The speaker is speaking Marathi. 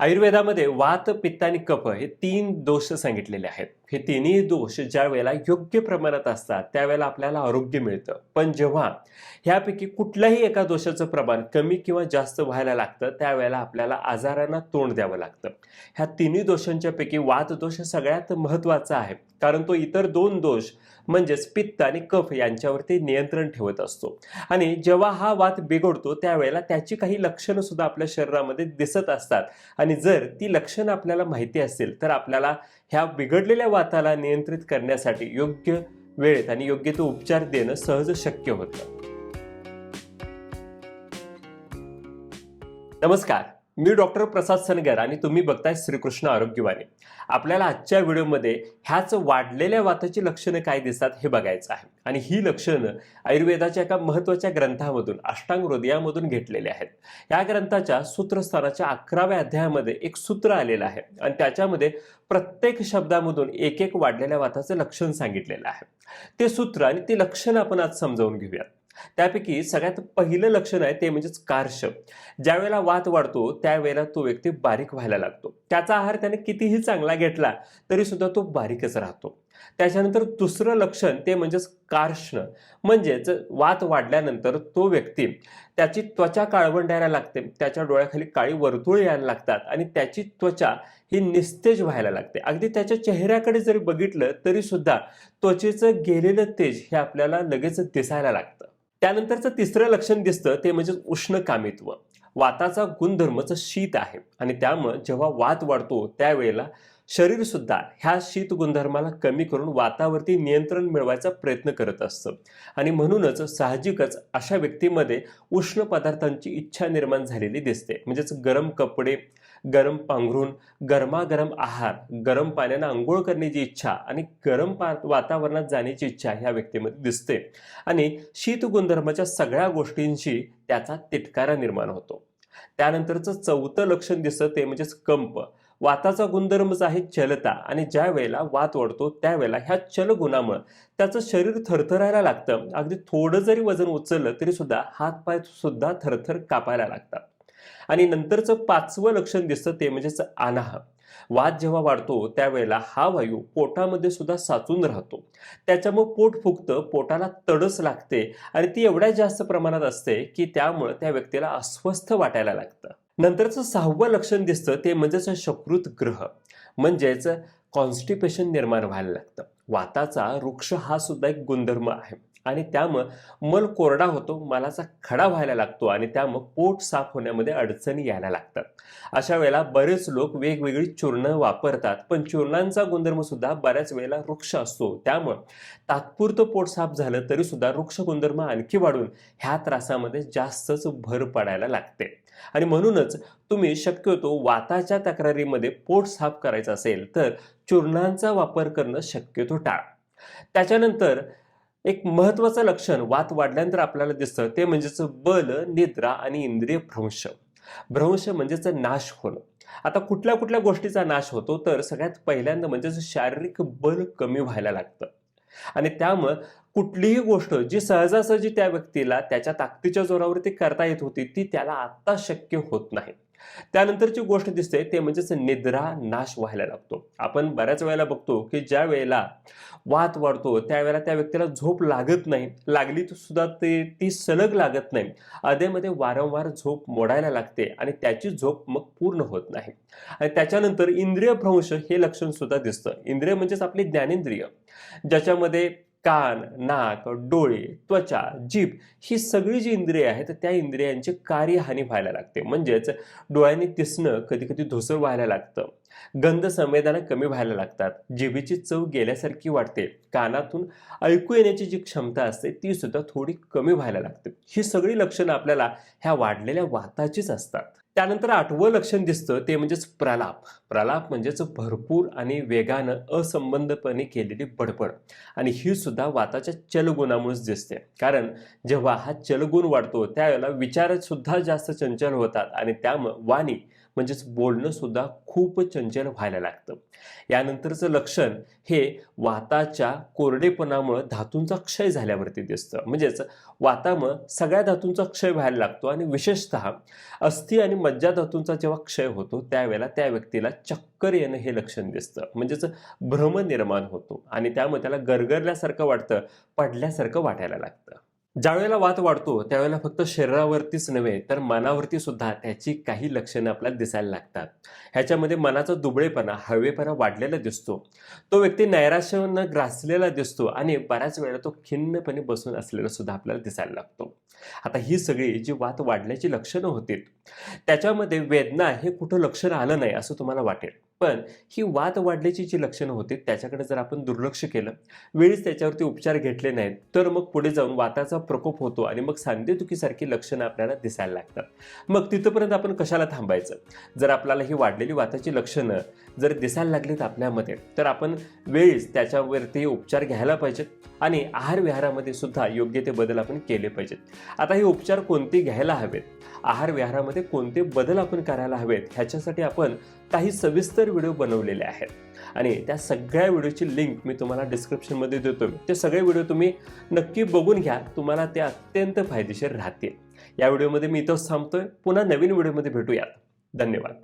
आयुर्वेदामध्ये वात पित्त आणि कफ हे तीन दोष सांगितलेले आहेत. हे तिन्ही दोष ज्या वेळेला योग्य प्रमाणात असतात त्यावेळेला आपल्याला आरोग्य मिळतं. पण जेव्हा ह्यापैकी कुठल्याही एका दोषाचं प्रमाण कमी किंवा जास्त व्हायला लागतं त्यावेळेला आपल्याला आजारांना तोंड द्यावं लागतं. ह्या तिन्ही दोषांच्यापैकी वात दोष सगळ्यात महत्त्वाचा आहे. कारण तो इतर दोन दोष म्हणजेच पित्त आणि कफ यांच्यावरती नियंत्रण ठेवत असतो. आणि जेव्हा हा वात बिघडतो त्यावेळेला त्याची काही लक्षणं सुद्धा आपल्या शरीरामध्ये दिसत असतात. आणि जर ती लक्षणं आपल्याला माहिती असेल तर आपल्याला ह्या बिघडलेल्या वाताला नियंत्रित करण्यासाठी योग्य वेळेत आणि योग्य तो उपचार देणं सहज शक्य होतं. नमस्कार मी डॉक्टर प्रसाद सनगर आणि तुम्ही बघताय श्रीकृष्ण आरोग्यवाणी. आपल्याला आजच्या व्हिडिओमध्ये ह्याच वाढलेल्या वाताची लक्षणं काय दिसतात हे बघायचं आहे. आणि ही लक्षणं आयुर्वेदाच्या एका महत्त्वाच्या ग्रंथामधून अष्टांग हृदयामधून घेतलेले आहेत. या ग्रंथाच्या सूत्रस्थानाच्या अकराव्या अध्यायामध्ये एक सूत्र आलेलं आहे आणि त्याच्यामध्ये प्रत्येक शब्दामधून एक एक वाढलेल्या वाताचं लक्षण सांगितलेलं आहे. ते सूत्र आणि ती लक्षणं आपण आज समजावून घेऊयात. त्यापैकी सगळ्यात पहिलं लक्षण आहे ते म्हणजेच कार्श. ज्यावेळेला वात वाढतो त्यावेळेला तो व्यक्ती बारीक व्हायला लागतो. त्याचा आहार त्याने कितीही चांगला घेतला तरी सुद्धा तो बारीकच राहतो. त्याच्यानंतर दुसरं लक्षण ते म्हणजेच कार्ष्ण. म्हणजेच वात वाढल्यानंतर तो व्यक्ती त्याची त्वचा काळवंडायला लागते. त्याच्या डोळ्याखाली काळी वर्तुळ यायला लागतात आणि त्याची त्वचा ही निस्तेज व्हायला लागते. अगदी त्याच्या चेहऱ्याकडे जरी बघितलं तरी सुद्धा त्वचेचं गेलेलं तेज हे आपल्याला लगेच दिसायला लागतं. त्यानंतरचं तिसरं लक्षण दिसतं ते म्हणजे उष्णकामित्व. वाताचा गुणधर्मच शीत आहे आणि त्यामुळं जेव्हा वात वाढतो त्यावेळेला शरीरसुद्धा ह्या शीत गुणधर्माला कमी करून वातावरती नियंत्रण मिळवायचा प्रयत्न करत असतं. आणि म्हणूनच साहजिकच अशा व्यक्तीमध्ये उष्ण पदार्थांची इच्छा निर्माण झालेली दिसते. म्हणजेच गरम कपडे गरम पांघरून गरमागरम आहार गरम पाण्यानं आंघोळ करण्याची इच्छा आणि गरम पा वातावरणात जाण्याची इच्छा ह्या व्यक्तीमध्ये दिसते. आणि शीत गुणधर्माच्या सगळ्या गोष्टींशी त्याचा तिटकारा निर्माण होतो. त्यानंतरचं चौथं लक्षण दिसतं ते म्हणजेच कंप. वाताचा गुणधर्मच आहे चलता आणि ज्या वेळेला वात वाढतो त्यावेळेला ह्या चल गुणामुळं त्याचं शरीर थरथरायला लागतं. अगदी थोडं जरी वजन उचललं तरी सुद्धा हातपाय सुद्धा थरथर कापायला लागतात. आणि नंतरचं पाचवं लक्षण दिसतं ते म्हणजेच आनाह. वाद जेव्हा वाढतो त्यावेळेला हा वायू पोटामध्ये सुद्धा साचून राहतो. त्याच्यामुळे पोट फुगतं पोटाला तडस लागते आणि ती एवढ्या जास्त प्रमाणात असते की त्यामुळं त्या व्यक्तीला अस्वस्थ वाटायला लागतं. नंतरचं सहावं लक्षण दिसतं ते म्हणजेच शकृत ग्रह. म्हणजेच कॉन्स्टिपेशन निर्माण व्हायला लागतं. वाताचा वृक्ष हा सुद्धा एक गुणधर्म आहे. आणि त्यामुळं मल कोरडा होतो मलाचा खडा व्हायला लागतो आणि त्यामुळं पोट साफ होण्यामध्ये अडचणी यायला लागतात. अशा वेळेला बरेच लोक वेगवेगळी चूर्ण वापरतात पण चूर्णांचा गुणधर्म सुद्धा बऱ्याच वेळेला वृक्ष असतो. त्यामुळं तात्पुरतं पोट साफ झालं तरी सुद्धा वृक्ष गुणधर्म आणखी वाढून ह्या त्रासामध्ये जास्तच भर पडायला लागते. आणि म्हणूनच तुम्ही शक्यतो वाताच्या तक्रारीमध्ये पोट साफ करायचं असेल तर चूर्णांचा वापर करणं शक्यतो टाळा. त्याच्यानंतर एक महत्वाचं लक्षण वात वाढल्यानंतर आपल्याला दिसतं ते म्हणजेच बल निद्रा आणि इंद्रिय भ्रंश. भ्रंश म्हणजेच नाश होणं. आता कुठल्या कुठल्या गोष्टीचा नाश होतो तर सगळ्यात पहिल्यांदा म्हणजेच शारीरिक बल कमी व्हायला लागतं. आणि त्यामुळं कुठलीही गोष्ट जी सहजासहजी त्या व्यक्तीला त्याच्या ताकदीच्या जोरावरती करता येत होती ती त्याला आत्ता शक्य होत नाही. त्यानंतरची गोष्ट दिसते ते म्हणजेच निद्रा नाश व्हायला लागतो. आपण बऱ्याच वेळेला बघतो की ज्या वेळेला वात वाढतो त्यावेळेला त्या व्यक्तीला झोप लागत नाही. लागली तर सुद्धा ते ती सलग लागत नाही. अधेमध्ये वारंवार झोप मोडायला लागते आणि त्याची झोप मग पूर्ण होत नाही. आणि त्याच्यानंतर इंद्रिय भ्रंश हे लक्षण सुद्धा दिसतं. इंद्रिय म्हणजेच आपली ज्ञानेंद्रिय. ज्याच्यामध्ये कान नाक डोळे त्वचा जीभ ही सगळी जी इंद्रिय आहेत त्या इंद्रियांची कार्यहानी व्हायला लागते. म्हणजेच डोळ्यांनी दिसणं कधी कधी धुसर व्हायला लागतं. गंध संवेदना कमी व्हायला लागतात. जिभेची चव गेल्यासारखी वाटते. कानातून ऐकू येण्याची जी क्षमता असते ती सुद्धा थोडी कमी व्हायला लागते. ही सगळी लक्षणं आपल्याला ह्या वाढलेल्या वाताचीच असतात. त्यानंतर आठवं लक्षण दिसतं ते म्हणजेच प्रलाप. प्रलाप म्हणजेच भरपूर आणि वेगानं असंबंधपणे केलेली बडबड. आणि ही सुद्धा वाताच्या चलगुणामुळेच दिसते. कारण जेव्हा हा चलगुण वाढतो त्यावेळेला विचार सुद्धा जास्त चंचल होतात आणि त्यामुळं वाणी म्हणजेच बोलणं सुद्धा खूप चंचल व्हायला लागतं. यानंतरचं लक्षण हे वाताच्या कोरडेपणामुळं धातूंचा क्षय झाल्यावरती दिसतं. म्हणजेच वातामुळं सगळ्या धातूंचा क्षय व्हायला लागतो आणि विशेषतः अस्थि आणि मज्जाधातूंचा जेव्हा क्षय होतो त्यावेळेला त्या व्यक्तीला चक्कर येणं हे लक्षण दिसतं. म्हणजेच भ्रम निर्माण होतो. आणि त्यामुळे त्याला गरगरल्यासारखं वाटतं पडल्यासारखं वाटायला लागतं. ज्यावेळेला वात वाढतो त्यावेळेला फक्त शरीरावरतीच नव्हे तर मनावरती सुद्धा त्याची काही लक्षणं आपल्याला दिसायला लागतात. ह्याच्यामध्ये मनाचा दुबळेपणा हवेपणा वाढलेला दिसतो. तो व्यक्ती नैराश्यानं ग्रासलेला दिसतो आणि बऱ्याच वेळा तो खिन्नपणे बसून असलेला सुद्धा आपल्याला दिसायला लागतो. आता ही सगळी जी वात वाढल्याची लक्षणं होती त्याच्यामध्ये वेदना हे कुठं लक्षण आलं नाही असं तुम्हाला वाटेल. पण ही वात वाढल्याची जी लक्षणं होती त्याच्याकडे जर आपण दुर्लक्ष केलं वेळीच त्याच्यावरती उपचार घेतले नाहीत तर मग पुढे जाऊन वाताचा प्रकोप होतो आणि मग सांधेदुखीसारखी लक्षणं आपल्याला दिसायला लागतात. मग तिथपर्यंत आपण कशाला थांबायचं? जर आपल्याला ही वाढलेली वाताची लक्षणं जर दिसायला लागलीत आपल्यामध्ये तर आपण वेळीच त्याच्यावरती उपचार घ्यायला पाहिजेत आणि आहार विहारामध्ये सुद्धा योग्य ते बदल आपण केले पाहिजेत. आता हे उपचार कोणते घ्यायला हवेत? आहार विहारामध्ये कोणते बदल आपण करायला हवेत ह्याच्यासाठी आपण काही सविस्तर व्हिडिओ बनवलेले आहेत. आणि त्या सगळ्या व्हिडिओची लिंक मी तुम्हाला डिस्क्रिप्शनमध्ये देतो. ते सगळे व्हिडिओ तुम्ही नक्की बघून घ्या. तुम्हाला ते अत्यंत फायदेशीर राहतील. या व्हिडिओमध्ये मी इथंच थांबतोय. पुन्हा नवीन व्हिडिओमध्ये भेटूयात. धन्यवाद.